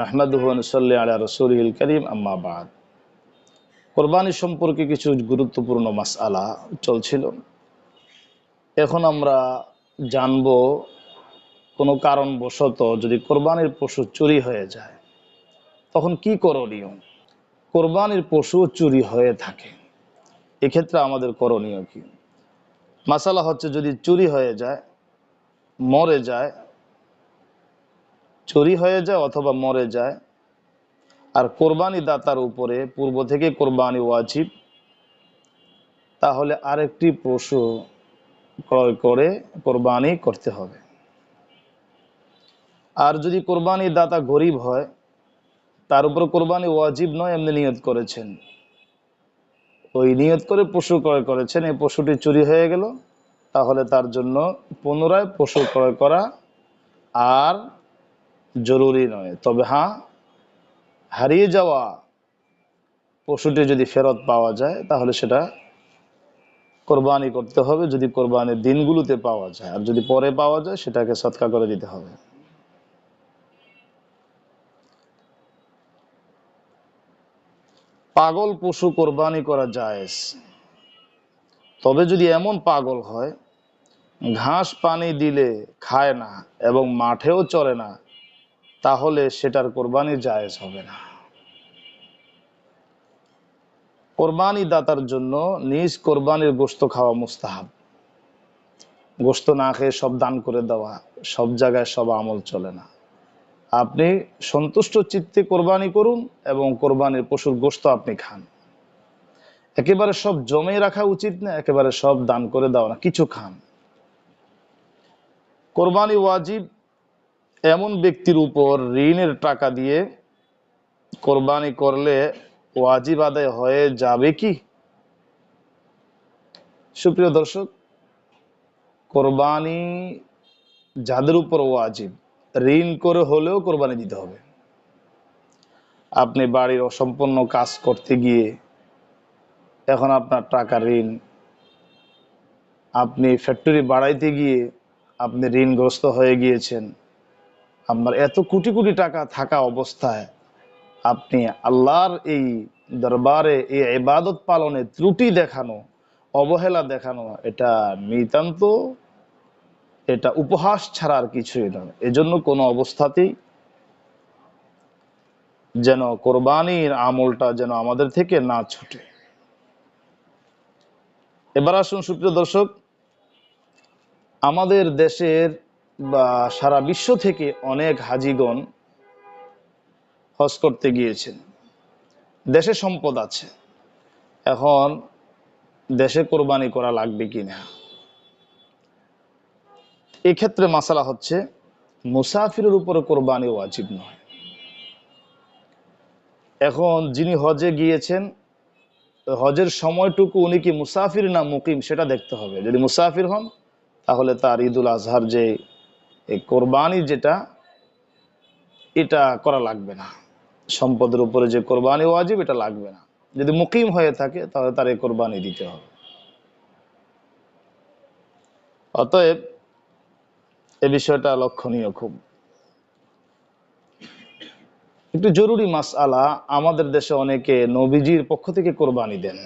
নাহমাদুহনসল্লি আলা রসুল করিম আম্মাবাদ কোরবানি সম্পর্কে কিছু গুরুত্বপূর্ণ মাসআলা চলছিল। এখন আমরা জানব কোনো কারণবশত যদি কোরবানির পশু চুরি হয়ে যায়, তখন কি করণীয়? কোরবানির পশু চুরি হয়ে থাকে। এক্ষেত্রে আমাদের করণীয় কি? মাসালা হচ্ছে যদি চুরি হয়ে যায়, মরে যায় চুরি হয়ে যায় অথবা মরে যায়। আর কোরবানি দাতার উপরে, পূর্ব থেকে কোরবানি ওয়াজিব। তাহলে আরেকটি পশু ক্রয় করে কোরবানি করতে হবে। আর যদি কোরবানি দাতা গরিব হয়, তার উপর কোরবানি ওয়াজিব নয় এমনি নিয়ত করেছেন। ওই নিয়ত করে পশু ক্রয় করেছেন, এই পশুটি চুরি হয়ে গেল। তাহলে তার জন্য পুনরায় পশু ক্রয় করা আর জরুরি নয়। তবে হ্যাঁ হারিয়ে যাওয়া পশুটি যদি ফেরত পাওয়া যায়, তাহলে সেটা কোরবানি করতে হবে। যদি কোরবানির দিনগুলোতে পাওয়া যায়, আর যদি পরে পাওয়া যায়, সেটাকে সৎকা করে দিতে হবে। পাগল পশু কোরবানি করা জায়েজ। তবে যদি এমন পাগল হয়, ঘাস পানি দিলে খায় না এবং মাঠেও চলে না তাহলে সেটার কোরবানি জায়েজ হবে না। কোরবানি দাতার জন্য নিজ কোরবানির গোস্ত খাওয়া মুস্তাহাব। গোস্ত না খেয়ে সব দান করে দেওয়া, সব জায়গায় সব আমল চলে না। আপনি সন্তুষ্ট চিত্তে কোরবানি করুন এবং কোরবানির পশুর গোস্ত আপনি খান। একেবারে সব জমে রাখা উচিত না, একেবারে সব দান করে দেওয়া না, কিছু খান। কোরবানি ওয়াজিব এমন ব্যক্তির উপর ঋণের টাকা দিয়ে কোরবানি করলে ওয়াজিব আদায় হয়ে যাবে কি? সুপ্রিয় দর্শক, কোরবানি যাদের উপর ওয়াজিব, ঋণ করে হলেও কোরবানি দিতে হবে। আপনি বাড়ির অসম্পূর্ণ কাজ করতে গিয়ে এখন আপনার টাকা ঋণ, আপনি ফ্যাক্টরি বাড়াইতে গিয়ে আপনি ঋণগ্রস্ত হয়ে গিয়েছেন। আপনার এত কোটি কোটি টাকা থাকা অবস্থায় আপনি আল্লাহর এই দরবারে এই ইবাদত পালনে ত্রুটি দেখানো, অবহেলা দেখানো, এটা নিতান্ত, এটা উপহাস ছাড়া আর কিছুই নয় এজন্য কোনো অবস্থাতেই যেন কোরবানির আমলটা যেন আমাদের থেকে না ছুটে। এবার আসুন সুপ্রিয় দর্শক, আমাদের দেশের বা সারা বিশ্ব থেকে অনেক হাজিগণ হজ করতে গিয়েছেন। দেশে সম্পদ আছে। এখন দেশে কোরবানি করা লাগবে কিনা? এক্ষেত্রে মাসালা হচ্ছে, মুসাফিরের উপরে কোরবানি ওয়াজিব নয়। এখন যিনি হজে গিয়েছেন, হজের সময়টুকু উনি কি মুসাফির না মুকিম সেটা দেখতে হবে। যদি মুসাফির হন, তাহলে তার ঈদুল আজহার যে এই কোরবানি যেটা, এটা করা লাগবে না। সম্পদের উপরে যে কোরবানি ওয়াজিব, এটা লাগবে না। যদি মুকিম হয়ে থাকে, তাহলে তার এই কোরবানি দিতে হবে। অতএব, এ বিষয়টা লক্ষণীয় খুব। একটু জরুরি মাস আলা আমাদের দেশে অনেকে নবীজির পক্ষ থেকে কোরবানি দেন।